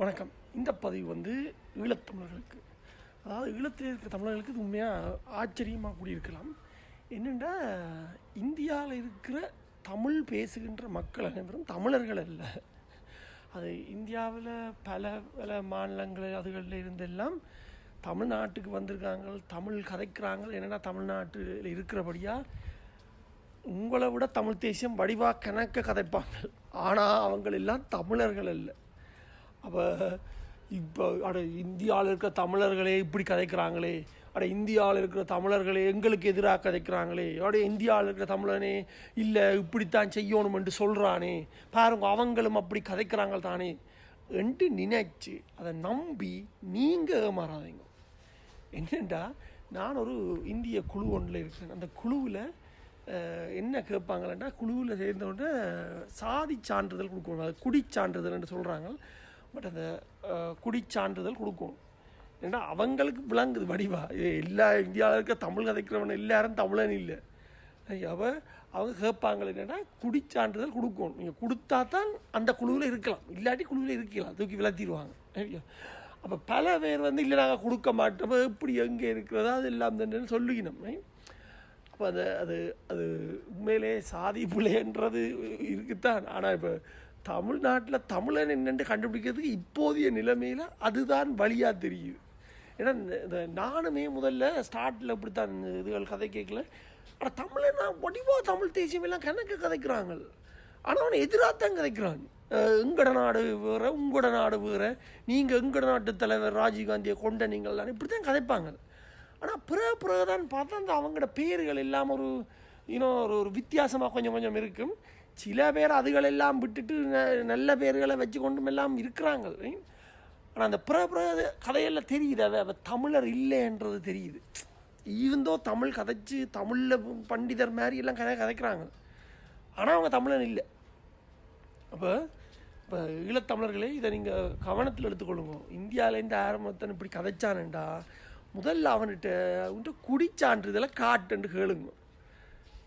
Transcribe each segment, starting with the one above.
வணக்கம். இந்த பதிவு வந்து ஈழத்தமிழர்களுக்கு அதாவது ஈழத்தில் இருக்கிற தமிழர்களுக்கு இது உண்மையாக ஆச்சரியமாக கூடியிருக்கலாம். என்னென்னா இந்தியாவில் இருக்கிற தமிழ் பேசுகின்ற மக்கள் அனைவரும் தமிழர்கள் அல்ல. அது இந்தியாவில் பல பல மாநிலங்கள் அதுகளில் இருந்தெல்லாம் தமிழ்நாட்டுக்கு வந்திருக்காங்க தமிழ் கதைக்கிறாங்க. என்னென்னா தமிழ்நாட்டில் இருக்கிறபடியாக உங்களை விட தமிழ் தேசியம் வடிவாக கணக்க கதைப்பாங்க. ஆனால் அவங்களெல்லாம் தமிழர்கள் இல்லை அப்போ இப்போ அட இந்தியாவில் இருக்கிற தமிழர்களே இப்படி கதைக்கிறாங்களே. அட இந்தியாவில் இருக்கிற தமிழர்களே எங்களுக்கு எதிராக கதைக்கிறாங்களே. அட இந்தியாவில் இருக்கிற தமிழனே இல்லை இப்படித்தான் செய்யணும் சொல்கிறானே பாருங்க அவங்களும் அப்படி கதைக்கிறாங்க தானே. என்று நினைச்சு அதை நம்பி நீங்கள் ஏமாறாதீங்க. என்னென்றா நான் ஒரு இந்திய குழு ஒன்றில் இருக்கிறேன். அந்த குழுவில் என்ன கேட்பாங்களேன்னா குழுவில் சேர்ந்தவுடனே சாதி சான்றிதழ் கொடுக்கணும். அது குடி சான்றிதழ்ன்னு சொல்கிறாங்க பட் அந்த குடிச்சான்றிதழ் கொடுக்கும். கொடுக்கணும் ஏன்னா அவங்களுக்கு விளங்குது வடிவா. இது எல்லா இந்தியாவில் இருக்க தமிழ் கதைக்கிறவன் எல்லாரும் தமிழன் இல்லை. அவள் அவங்க கேட்பாங்க என்னென்னா குடிச்சான்றிதழ் கொடுக்கணும் நீங்கள் கொடுத்தா தான் அந்த குழுவில் இருக்கலாம். இல்லாட்டி குழுவில் இருக்கலாம். தூக்கி விளத்திடுவாங்க அப்போ பல பேர் வந்து இல்லை நாங்கள் கொடுக்க மாட்டோம். எப்படி எங்கே இருக்கிறதோ? அது எல்லாம் தானே சொல்லிக்கணும் அப்போ அது அது அது உண்மையிலே சாதி பிள்ளைன்றது இருக்குத்தான். ஆனால் இப்போ தமிழ்நாட்டில் தமிழன் என்னென்று கண்டுபிடிக்கிறதுக்கு இப்போதைய நிலைமையில் அதுதான் வழியாக தெரியுது. ஏன்னா இந்த- நானுமே முதல்ல ஸ்டார்ட்டில் இப்படித்தான் தான் இதுகள் கதை கேட்கல. ஆனால் தமிழனா வடிவா தமிழ் தேசியம் எல்லாம் கணக்கு கதைக்கிறாங்க ஆனால் அவனை எதிராக தான் கதைக்கிறான் எங்கட நாடு வேறு உங்களோட நாடு வேறு. நீங்கள் எங்கட நாட்டு தலைவர் ராஜீவ்காந்தியை கொண்ட நீங்கள் இப்படி தான் கதைப்பாங்க ஆனால் பிறகு பிறகு தான் பார்த்தா அந்த அவங்களோட பேர்கள் எல்லாம் ஒரு இன்னும் ஒரு ஒரு வித்தியாசமாக கொஞ்சம் கொஞ்சம் இருக்கும். சில பேர் அதுகளெல்லாம் விட்டுட்டு நல்ல பேர்களை வச்சு கொண்டும் எல்லாம் இருக்கிறாங்க ஆனால் அந்த பிற பிற கதையெல்லாம் தெரியுது. அவ அவ தமிழர் இல்லைன்றது தெரியுது. ஈவந்தோ தமிழ் கதைச்சு தமிழில் பண்டிதர் மாதிரி எல்லாம் கதை கதைக்கிறாங்க. ஆனால் அவங்க தமிழன் இல்லை. அப்போ இப்போ ஈழத்தமிழர்களே இதை நீங்கள் கவனத்தில் எடுத்துக்கொள்ளுங்க. இந்தியாவிலேருந்து ஆரம்பத்தன் இப்படி கதைச்சானேண்டா முதல்ல அவன்கிட்ட உன்ட்ட குடிச்சான்றிதழை காட்டுன்னு கேளுங்க.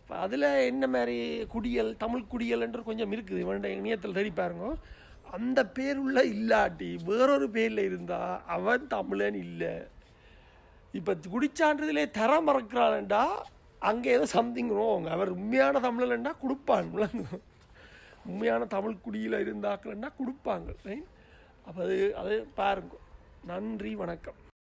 இப்போ அதில் என்ன மாதிரி குடியல் தமிழ் குடியல் என்று கொஞ்சம் இருக்குது. இவன்ட இணையத்தில் தேடி பாருங்க. அந்த பேருள்ள இல்லாட்டி வேறொரு பேரில் இருந்தால் அவன் தமிழன் இல்லை. இப்போ குடிச்சான்றதுலே தர மறக்கிறான்டா அங்கே ஏதோ சம்திங் ரோங் அவர் உண்மையான தமிழன்டா கொடுப்பான். விளங்கும் உண்மையான தமிழ் குடியில் இருந்தாக்கலன்னா கொடுப்பாங்க. அப்போ அது அது பாருங்க. நன்றி வணக்கம்.